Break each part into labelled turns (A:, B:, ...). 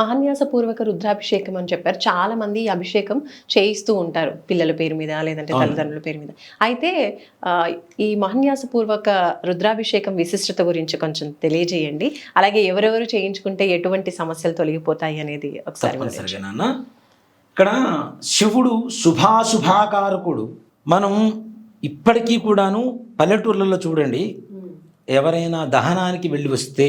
A: మహాన్యాస పూర్వక రుద్రాభిషేకం అని చెప్పారు. చాలా మంది ఈ అభిషేకం చేయిస్తూ ఉంటారు పిల్లల పేరు మీద లేదంటే తల్లిదండ్రుల పేరు మీద. అయితే ఈ మహాన్యాస పూర్వక రుద్రాభిషేకం విశిష్టత గురించి కొంచెం తెలియజేయండి. అలాగే ఎవరెవరు చేయించుకుంటే ఎటువంటి సమస్యలు తొలగిపోతాయి అనేది ఒకసారి
B: ఇక్కడ శివుడు శుభాశుభాకారకుడు. మనం ఇప్పటికీ కూడాను పల్లెటూర్లలో చూడండి ఎవరైనా దహనానికి వెళ్ళి వస్తే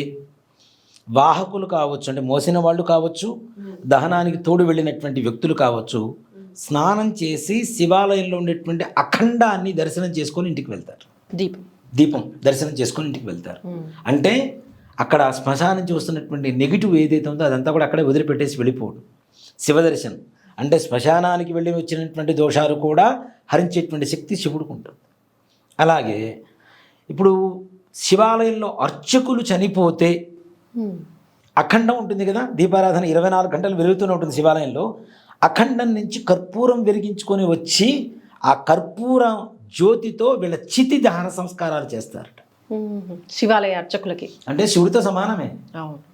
B: వాహకులు కావచ్చు అంటే మోసిన వాళ్ళు కావచ్చు దహనానికి తోడు వెళ్ళినటువంటి వ్యక్తులు కావచ్చు స్నానం చేసి శివాలయంలో ఉండేటువంటి అఖండాన్ని దర్శనం చేసుకొని ఇంటికి వెళ్తారు.
A: దీపం.
B: దీపం దర్శనం చేసుకొని ఇంటికి వెళ్తారు. అంటే అక్కడ శ్మశానం నుంచి వస్తున్నటువంటి నెగిటివ్ ఏదైతే ఉందో అదంతా కూడా అక్కడే వదిలిపెట్టేసి వెళ్ళిపోవడం. శివదర్శనం అంటే శ్మశానానికి వెళ్ళి వచ్చినటువంటి దోషాలు కూడా హరించేటువంటి శక్తి శివుడికి ఉంటుంది. అలాగే ఇప్పుడు శివాలయంలో అర్చకులు చనిపోతే. అఖండం ఉంటుంది కదా దీపారాధన ఇరవై నాలుగు గంటలు వెలుగుతూనే ఉంటుంది శివాలయంలో. అఖండం నుంచి కర్పూరం వెలిగించుకొని వచ్చి ఆ కర్పూర జ్యోతితో వీళ్ళ చితి దహన సంస్కారాలు చేస్తారట.
A: శివాలయ అర్చకులకి.
B: అంటే శివుడితో సమానమే.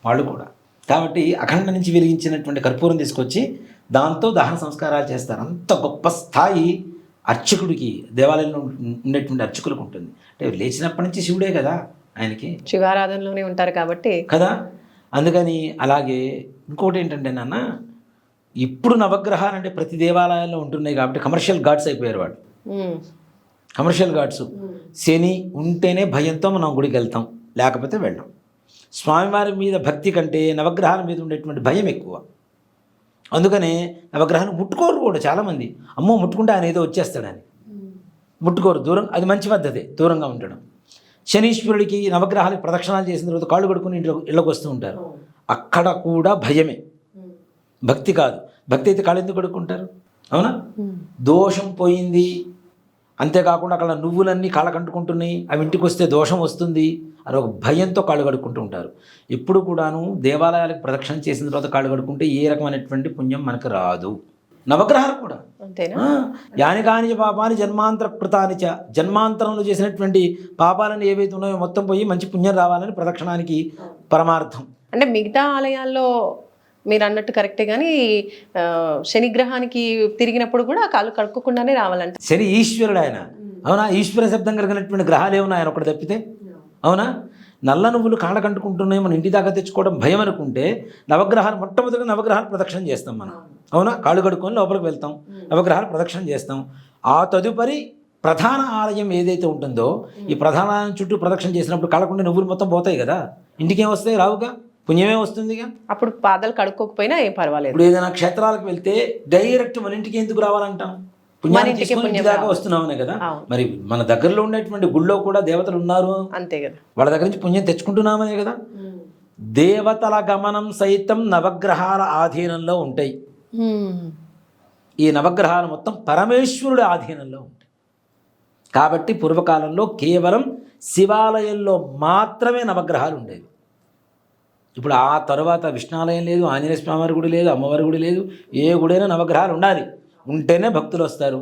B: వాళ్ళు కూడా. కాబట్టి అఖండ నుంచి వెలిగించినటువంటి కర్పూరం తీసుకొచ్చి దాంతో దహన సంస్కారాలు చేస్తారు. అంత గొప్ప స్థాయి అర్చకుడికి దేవాలయంలో ఉండేటువంటి అర్చకులకు ఉంటుంది. అంటే లేచినప్పటి నుంచి శివుడే కదా. ఆయనకి.
A: శివారాధనలోనే ఉంటారు కాబట్టి.
B: కదా? అందుకని అలాగే ఇంకోటి ఏంటంటే నాన్న ఇప్పుడు నవగ్రహాలు అంటే ప్రతి దేవాలయాల్లో ఉంటున్నాయి కాబట్టి కమర్షియల్ గాడ్స్ అయిపోయారు వాళ్ళు.
A: ఉమ్.
B: కమర్షియల్ గాడ్స్ శని ఉంటేనే భయంతో మనం గుడికి వెళ్తాం లేకపోతే వెళ్ళాం. స్వామివారి మీద భక్తి కంటే నవగ్రహాల మీద ఉండేటువంటి భయం ఎక్కువ. అందుకనే నవగ్రహాన్ని ముట్టుకోరు కూడా చాలామంది. అమ్మో ముట్టుకుంటే ఆయన ఏదో వచ్చేస్తాడని. ముట్టుకోరు దూరం అది మంచి పద్ధతి దూరంగా ఉండడం. శనీశ్వరుడికి నవగ్రహాలకు ప్రదక్షిణాలు చేసిన తర్వాత కాళ్ళు కడుక్కుని ఇంట్లో ఇళ్ళకి వస్తూ ఉంటారు. అక్కడ కూడా భయమే. భక్తి కాదు. భక్తి అయితే కాళ్ళు ఎందుకు కడుక్కుంటారు? అవునా. దోషం పోయింది. అంతేకాకుండా అక్కడ నువ్వులన్నీ కాళ్ళ కంటుకుంటున్నాయి. అవి ఇంటికి వస్తే దోషం వస్తుంది అని ఒక భయంతో కాళ్ళు కడుక్కుంటూ ఉంటారు. ఇప్పుడు కూడాను దేవాలయాలకు ప్రదక్షిణ చేసిన తర్వాత కాళ్ళు కడుక్కుంటే ఏ రకమైనటువంటి పుణ్యం మనకు రాదు. నవగ్రహాలు కూడా. యాని కాని పాపాని జన్మాంతర కృతాని చ జన్మాంతరంలో చేసినటువంటి పాపాలను ఏవైతే ఉన్నాయో మొత్తం పోయి మంచి పుణ్యం రావాలని ప్రదక్షిణానికి పరమార్థం.
A: అంటే మిగతా ఆలయాల్లో మీరు అన్నట్టు కరెక్టే కానీ శనిగ్రహానికి తిరిగినప్పుడు కూడా కాళ్ళు కడుక్కోకుండానే రావాలంట.
B: శని ఈశ్వరుడు ఆయన. అవునా? ఈశ్వర శబ్దం కలిగినటువంటి గ్రహాలు ఏమన్నా ఆయన ఒకటి తప్పితే? అవునా? నల్ల నువ్వులు కాళ్ళ కంటుకుంటున్నాయి మన ఇంటి దాకా తెచ్చుకోవడం భయం అనుకుంటే నవగ్రహాలు మొట్టమొదటిగా నవగ్రహాలు ప్రదక్షిణ చేస్తాం మనం. అవునా? కాళ్ళు కడుక్కొని లోపలికి వెళ్తాం. నవగ్రహాలు ప్రదక్షిణ చేస్తాం. ఆ తదుపరి ప్రధాన ఆలయం ఏదైతే ఉంటుందో ఈ ప్రధాన ఆలయం చుట్టూ ప్రదక్షిణ చేసినప్పుడు కాళ్ళకుండే నువ్వులు మొత్తం పోతాయి కదా? ఇంటికేం వస్తాయి? రావుగా? పుణ్యమే వస్తుందిగా
A: అప్పుడు పాదాలు కడుక్కోకపోయినా ఏం పర్వాలేదు.
B: ఇప్పుడు ఏదైనా క్షేత్రాలకు వెళ్తే డైరెక్ట్ మన ఇంటికి ఎందుకు రావాలంటాం? పుణ్యాన్ని తీసుకొని దాకా. వస్తున్నామనే కదా. మరి మన దగ్గరలో ఉండేటువంటి గుళ్ళో కూడా దేవతలు ఉన్నారు?
A: అంతే కదా.
B: వాళ్ళ దగ్గర నుంచి పుణ్యం తెచ్చుకుంటున్నామనే కదా? దేవతల గమనం సైతం నవగ్రహాల ఆధీనంలో ఉంటాయి. ఈ నవగ్రహాలు మొత్తం పరమేశ్వరుడి ఆధీనంలో ఉంటాయి. కాబట్టి పూర్వకాలంలో కేవలం శివాలయంలో మాత్రమే నవగ్రహాలు ఉండేవి. ఇప్పుడు ఆ తర్వాత విష్ణాలయం లేదు ఆంజనేయ స్వామివారి గుడి లేదు అమ్మవారి గుడి లేదు ఏ గుడైనా నవగ్రహాలు ఉండాలి. ఉంటేనే భక్తులు వస్తారు.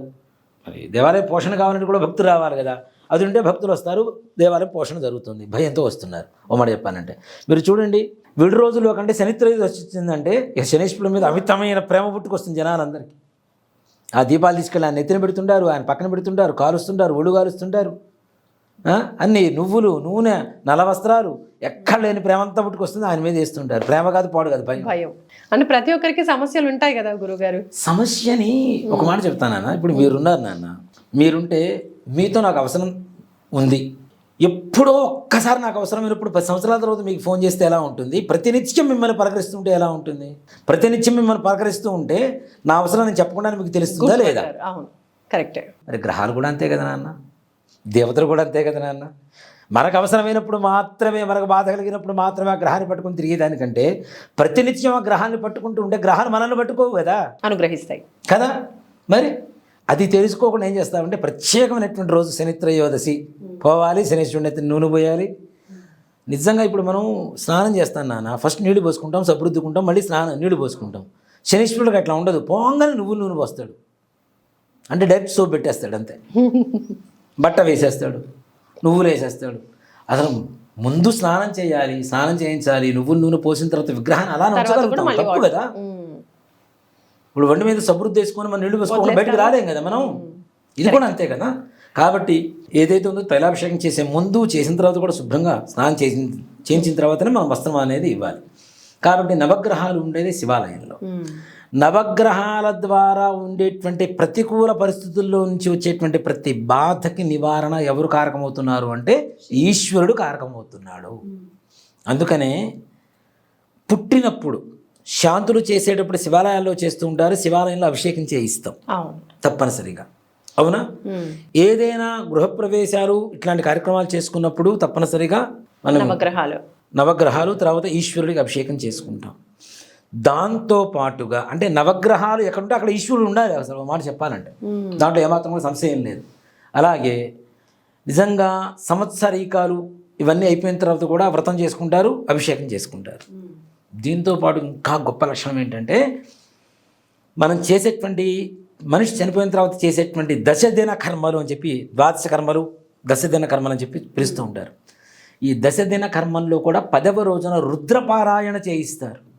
B: మరి దేవాలయం పోషణ కావాలంటే కూడా భక్తులు రావాలి కదా. అది ఉంటే భక్తులు వస్తారు దేవాలయం పోషణ జరుగుతుంది. భయంతో వస్తున్నారు. ఓ మాట చెప్పానంటే. మీరు చూడండి విడి రోజుల్లో కంటే శనిత్రయోదశి వచ్చిందంటే ఇక శనీశ్వరుడి మీద అమితమైన ప్రేమ పుట్టుకొస్తుంది జనాలందరికీ. ఆ దీపాలు తీసుకెళ్ళి ఆయన నెత్తిన పెడుతుంటారు ఆయన పక్కన పెడుతుంటారు కాలుస్తుంటారు ఒళ్ళు కాలుస్తుంటారు. అన్ని నువ్వులు నూనె నల్ల వస్త్రాలు ఎక్కడ లేని ప్రేమ అంతా పుట్టుకొస్తుంది ఆయన మీద వేస్తుంటారు. ప్రేమ కాదు పాడు కాదు భయం.
A: భయం. అంటే ప్రతి ఒక్కరికి సమస్యలు ఉంటాయి కదా గురుగారు.
B: సమస్యని ఒక మాట చెప్తాను నాన్న. ఇప్పుడు మీరున్నారు నాన్న. మీరుంటే మీతో నాకు అవసరం ఉంది. ఎప్పుడో ఒక్కసారి నాకు అవసరమైనప్పుడు పది సంవత్సరాల తర్వాత మీకు ఫోన్ చేస్తే ఎలా ఉంటుంది? ప్రతినిత్యం మిమ్మల్ని పలకరిస్తుంటే ఎలా ఉంటుంది? ప్రతినిత్యం మిమ్మల్ని పలకరిస్తూ ఉంటే నా అవసరం నేను చెప్పకుండా మీకు తెలుస్తుందా లేదా?
A: అవును. కరెక్టే.
B: మరి గ్రహాలు కూడా అంతే కదా నాన్న. దేవతలు కూడా అంతే కదా నాన్న? మనకు అవసరమైనప్పుడు మాత్రమే మనకు బాధ కలిగినప్పుడు మాత్రమే ఆ గ్రహాన్ని పట్టుకుని తిరిగేదానికంటే ప్రతినిత్యం ఆ గ్రహాన్ని పట్టుకుంటూ ఉంటే గ్రహాలు మనల్ని పట్టుకోవు కదా?
A: అనుగ్రహిస్తాయి.
B: కదా? మరి అది తెలుసుకోకుండా ఏం చేస్తామంటే ప్రత్యేకమైనటువంటి రోజు శనిత్రయోదశి. పోవాలి శనీశ్వరుని ఎత్తి నూనె పోయాలి. నిజంగా ఇప్పుడు మనం స్నానం చేస్తాం నాన్న. ఫస్ట్ నీళ్ళు పోసుకుంటాం సబృద్దుకుంటాం మళ్ళీ స్నానం నీళ్ళు పోసుకుంటాం. శనీశ్వరుడికి అట్లా ఉండదు. పోగానే నువ్వు నూనె పోస్తాడు. అంటే డైరెక్ట్ సోప్ పెట్టేస్తాడు అంతే. బట్ట వేసేస్తాడు. నువ్వులు వేసేస్తాడు. అసలు ముందు స్నానం చేయాలి స్నానం చేయించాలి నువ్వులు నూనె పోసిన తర్వాత విగ్రహాన్ని అలా ఉంచగలుగుతాం తప్పు కదా. ఇప్పుడు వండి మీద సబ్బురు తీసుకొని మనం నీళ్ళు వేసుకోకుండా బయటకు రాలేం కదా మనం? ఇది కూడా అంతే కదా? కాబట్టి ఏదైతే ఉందో తైలాభిషేకం చేసే ముందు చేసిన తర్వాత కూడా శుభ్రంగా స్నానం చేసి చేయించిన తర్వాతనే మనం వస్త్రం అనేది ఇవ్వాలి. కాబట్టి నవగ్రహాలు ఉండేది శివాలయంలో. నవగ్రహాల ద్వారా ఉండేటువంటి ప్రతికూల పరిస్థితుల్లో నుంచి వచ్చేటువంటి ప్రతి బాధకి నివారణ ఎవరు కారకమవుతున్నారు అంటే ఈశ్వరుడు కారకమవుతున్నాడు. అందుకనే పుట్టినప్పుడు శాంతులు చేసేటప్పుడు శివాలయాల్లో చేస్తూ ఉంటారు శివాలయంలో అభిషేకం చేయిస్తాం. తప్పనిసరిగా. అవునా. ఏదైనా గృహప్రవేశాలు ఇట్లాంటి కార్యక్రమాలు చేసుకున్నప్పుడు తప్పనిసరిగా మనం
A: నవగ్రహాలు.
B: నవగ్రహాలు తర్వాత ఈశ్వరుడికి అభిషేకం చేసుకుంటాం. దాంతో పాటుగా అంటే నవగ్రహాలు ఎక్కడుంటే అక్కడ ఈశ్వరుడు ఉండాలి అసలు ఒక మాట చెప్పాలంటే. దాంట్లో ఏమాత్రం కూడా సంశయం లేదు. అలాగే నిజంగా సంవత్సరీకాలు ఇవన్నీ అయిపోయిన తర్వాత కూడా వ్రతం చేసుకుంటారు అభిషేకం చేసుకుంటారు. దీంతో పాటు ఇంకా గొప్ప లక్షణం ఏంటంటే మనం చేసేటువంటి మనిషి చనిపోయిన తర్వాత చేసేటువంటి దశదిన కర్మలు అని చెప్పి ద్వాదశ కర్మలు దశదిన కర్మలు అని చెప్పి పిలుస్తూ ఉంటారు. ఈ దశదిన కర్మల్లో కూడా పదవ రోజున రుద్రపారాయణ చేయిస్తారు.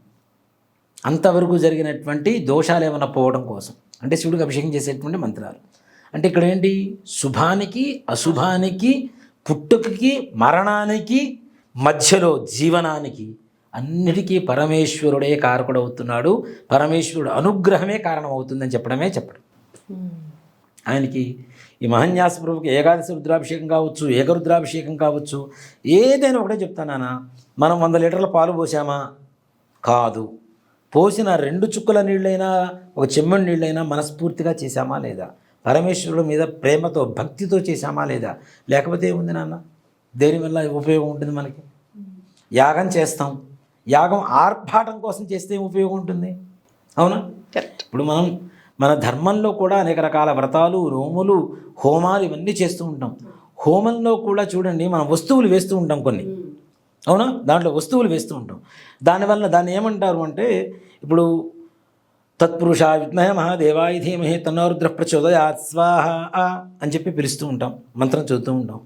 B: అంతవరకు జరిగినటువంటి దోషాలు ఏమైనా పోవడం కోసం. అంటే శివుడికి అభిషేకం చేసేటువంటి మంత్రాలు. అంటే ఇక్కడ ఏంటి? శుభానికి అశుభానికి పుట్టుకకి మరణానికి మధ్యలో జీవనానికి అన్నిటికీ పరమేశ్వరుడే కారకుడవుతున్నాడు. పరమేశ్వరుడు అనుగ్రహమే కారణమవుతుందని చెప్పడమే చెప్పడం. ఆయనకి ఈ మహన్యాస ప్రభుకి ఏకాదశి రుద్రాభిషేకం కావచ్చు ఏకరుద్రాభిషేకం కావచ్చు ఏదైనా ఒకటే చెప్తానా మనం వంద లీటర్ల పాలు పోసామా? కాదు. పోసిన రెండు చుక్కల నీళ్ళైనా ఒక చెమ్మడి నీళ్ళైనా మనస్ఫూర్తిగా చేశామా లేదా? పరమేశ్వరుడు మీద ప్రేమతో భక్తితో చేశామా లేదా? లేకపోతే ఏముంది నాన్న? దేనివల్ల ఉపయోగం ఉంటుంది మనకి? యాగం చేస్తాం. యాగం ఆర్భాటం కోసం చేస్తే ఏం ఉపయోగం ఉంటుంది. అవునా? ఇప్పుడు మనం మన ధర్మంలో కూడా అనేక రకాల వ్రతాలు రోములు హోమాలు ఇవన్నీ చేస్తూ ఉంటాం. హోమంలో కూడా చూడండి మనం వస్తువులు వేస్తూ ఉంటాం కొన్ని. అవునా? దాంట్లో వస్తువులు వేస్తూ ఉంటాం. దానివల్ల దాన్ని ఏమంటారు అంటే ఇప్పుడు తత్పురుష విద్మహ మహాదేవాయ ధీమహి తన్నోరుద్ర ప్రచోదయాత్ స్వాహ అని చెప్పి పిలుస్తూ ఉంటాం. మంత్రం చదువుతూ ఉంటాం.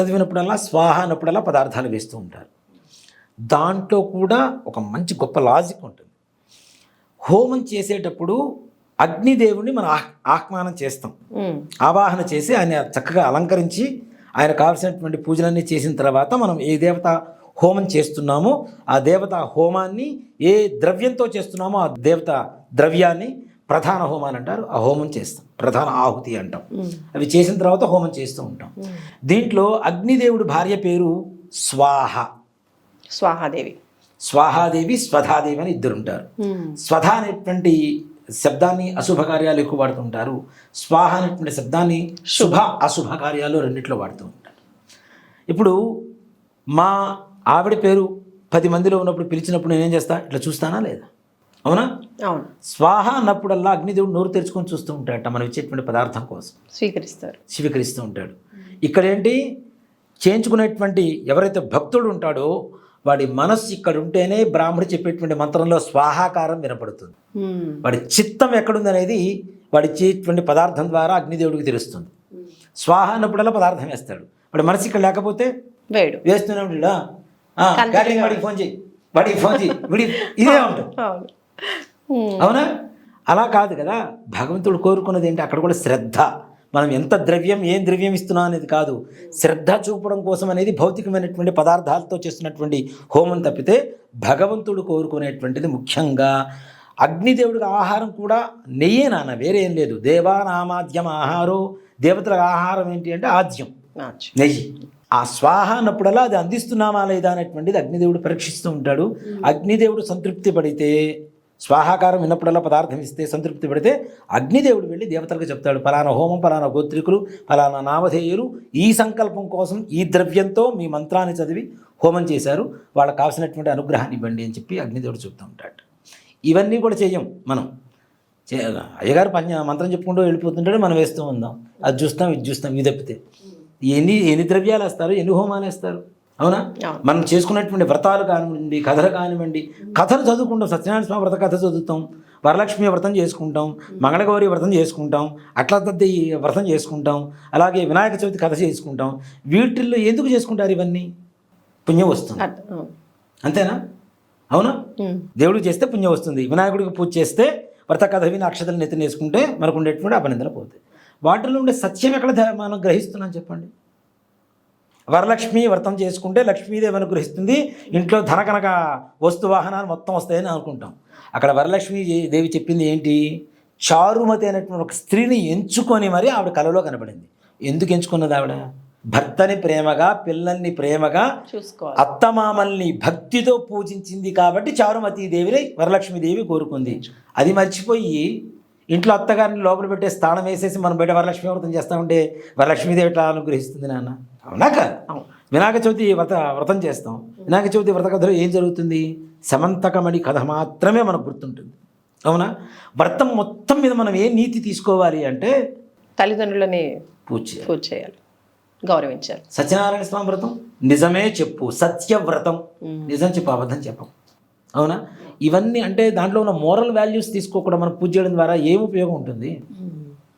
B: చదివినప్పుడల్లా స్వాహ అన్నప్పుడల్లా పదార్థాలు వేస్తూ ఉంటారు. దాంట్లో కూడా ఒక మంచి గొప్ప లాజిక్ ఉంటుంది. హోమం చేసేటప్పుడు అగ్నిదేవుని మనం ఆహ్ ఆహ్వానం చేస్తాం. ఆవాహన చేసి ఆయన చక్కగా అలంకరించి ఆయన కావలసినటువంటి పూజలన్నీ చేసిన తర్వాత మనం ఏ దేవత హోమం చేస్తున్నామో. ఆ దేవత హోమాన్ని ఏ ద్రవ్యంతో చేస్తున్నామో ఆ దేవత ద్రవ్యాన్ని ప్రధాన హోమాలు అంటారు. ఆ హోమం చేస్తాం. ప్రధాన ఆహుతి అంటాం. అవి చేసిన తర్వాత హోమం చేస్తూ ఉంటాం. దీంట్లో అగ్నిదేవుడి భార్య పేరు స్వాహ.
A: స్వాహాదేవి.
B: స్వాహాదేవి స్వధాదేవి అని ఇద్దరు ఉంటారు.
A: ఉమ్.
B: స్వధ అనేటువంటి శబ్దాన్ని అశుభ కార్యాలు ఎక్కువ వాడుతుంటారు స్వాహ అనేటువంటి శబ్దాన్ని శుభ అశుభ కార్యాలు రెండిట్లో వాడుతూ ఉంటారు. ఇప్పుడు మా ఆవిడ పేరు పది మందిలో ఉన్నప్పుడు పిలిచినప్పుడు నేనేం చేస్తా? ఇట్లా చూస్తానా లేదా? అవునా?
A: అవును.
B: స్వాహ అన్నప్పుడల్లా అగ్నిదేవుడు నోరు తెరుచుకొని చూస్తూ ఉంటాడట మనం ఇచ్చేటువంటి పదార్థం కోసం.
A: స్వీకరిస్తారు.
B: స్వీకరిస్తూ ఉంటాడు. ఇక్కడ ఏంటి చేయించుకునేటువంటి ఎవరైతే భక్తుడు ఉంటాడో వాడి మనస్సు ఇక్కడ ఉంటేనే బ్రాహ్మడు చెప్పేటువంటి మంత్రంలో స్వాహాకారం వినపడుతుంది. వాడి చిత్తం ఎక్కడుంది అనేది వాడి ఇచ్చేటువంటి పదార్థం ద్వారా అగ్నిదేవుడికి తెలుస్తుంది. స్వాహ అన్నప్పుడల్లా పదార్థం వేస్తాడు. వాడి మనసు ఇక్కడ లేకపోతే
A: వేడు.
B: వేస్తూనే ఉంటాడా క్యాటరింగ్ వాడికి ఫోన్ చేయి. వాడికి ఫోన్ చేయి. వీడి ఇదే ఉంటుంది
A: అవును.
B: అలా కాదు కదా. భగవంతుడు కోరుకున్నది ఏంటి? అక్కడ కూడా శ్రద్ధ. మనం ఎంత ద్రవ్యం ఏం ద్రవ్యం ఇస్తున్నాం అనేది కాదు. శ్రద్ధ చూపడం కోసం అనేది భౌతికమైనటువంటి పదార్థాలతో చేస్తున్నటువంటి హోమం తప్పితే భగవంతుడు కోరుకునేటువంటిది ముఖ్యంగా అగ్నిదేవుడికి ఆహారం కూడా నెయ్యే నాన్న వేరే ఏం లేదు. దేవానామాద్యం ఆహారో దేవతల ఆహారం ఏంటి అంటే ఆద్యం. నెయ్యి. ఆ స్వాహ అన్నప్పుడల్లా అది అందిస్తున్నామా లేదా అనేటువంటిది అగ్నిదేవుడు పరీక్షిస్తూ ఉంటాడు. అగ్నిదేవుడు సంతృప్తి పడితే స్వాహాకారం విన్నప్పుడల్లా పదార్థం ఇస్తే సంతృప్తి పడితే అగ్నిదేవుడు వెళ్ళి దేవతలకు చెప్తాడు ఫలానా హోమం ఫలానా గోత్రికులు ఫలానా నామధేయులు ఈ సంకల్పం కోసం ఈ ద్రవ్యంతో మీ మంత్రాన్ని చదివి హోమం చేశారు వాళ్ళకి కావాల్సినటువంటి అనుగ్రహాన్ని ఇవ్వండి అని చెప్పి అగ్నిదేవుడు చెప్తూ ఉంటాడు. ఇవన్నీ కూడా చేయం మనం. చే- అయ్యగారు పని మంత్రం చెప్పుకుంటూ వెళ్ళిపోతుంటాడు మనం వేస్తూ ఉందాం. అది చూస్తాం ఇది చూస్తాం ఇది తప్పితే. ఎన్ని ఎన్ని ద్రవ్యాలు వేస్తారు ఎన్ని హోమాలు వేస్తారు? అవునా. మనం చేసుకున్నటువంటి వ్రతాలు కానివ్వండి కథలు కానివ్వండి కథలు చదువుకుంటాం. సత్యనారాయణ స్వామి వ్రత కథ చదువుతాం. వరలక్ష్మి వ్రతం చేసుకుంటాం. మంగళగౌరి వ్రతం చేసుకుంటాం. అట్లా తద్ది వ్రతం చేసుకుంటాం. అలాగే వినాయక చవితి కథ చేసుకుంటాం. వీటిల్లో ఎందుకు చేసుకుంటారు ఇవన్నీ? పుణ్యం వస్తుంది. అంతేనా? అవునా. దేవుడికి చేస్తే పుణ్యం వస్తుంది. వినాయకుడికి పూజ చేస్తే వ్రత కథ విని అక్షతలు నెత్తిన వేసుకుంటే మనకు ఉండేటువంటి అపనిందలు పోతాయి. వాటిలో ఉండే సత్యం ఎక్కడ మనం గ్రహిస్తున్నాం చెప్పండి. వరలక్ష్మి వ్రతం చేసుకుంటే లక్ష్మీదేవి అనుగ్రహిస్తుంది. ఇంట్లో ధన కనుక వస్తు వాహనాలు మొత్తం వస్తాయని అనుకుంటాం. అక్కడ వరలక్ష్మి దేవి చెప్పింది ఏంటి? చారుమతి అనేటువంటి ఒక స్త్రీని ఎంచుకొని మరి ఆవిడ కలలో కనబడింది. ఎందుకు ఎంచుకున్నది ఆవిడ? భర్తని ప్రేమగా పిల్లల్ని ప్రేమగా అత్తమామల్ని భక్తితో పూజించింది కాబట్టి చారుమతి దేవిని వరలక్ష్మీదేవి కోరుకుంది. అది మర్చిపోయి ఇంట్లో అత్తగారిని లోపల పెట్టే స్థానం వేసేసి మనం బయట వరలక్ష్మి వ్రతం చేస్తా ఉంటే వరలక్ష్మీదేవి ఎట్లా అనుగ్రహిస్తుంది నాన్న? అవునా కాదు
A: అవును.
B: వినాయక చవితి వ్రత వ్రతం చేస్తాం. వినాయక చవితి వ్రత కథలో ఏం జరుగుతుంది? సమంతకమణి కథ మాత్రమే మనకు గుర్తుంటుంది. అవునా? వ్రతం మొత్తం మీద మనం ఏ నీతి తీసుకోవాలి అంటే
A: తల్లిదండ్రులని
B: పూజ.
A: పూజ చేయాలి. గౌరవించాలి.
B: సత్యనారాయణ స్వామి వ్రతం నిజమే చెప్పు సత్యవ్రతం. నిజం చెప్పు అబద్ధం చెప్పం అవునా? ఇవన్నీ అంటే దాంట్లో ఉన్న మోరల్ వాల్యూస్ తీసుకోకుండా మనం పూజ చేయడం ద్వారా ఏం ఉపయోగం ఉంటుంది?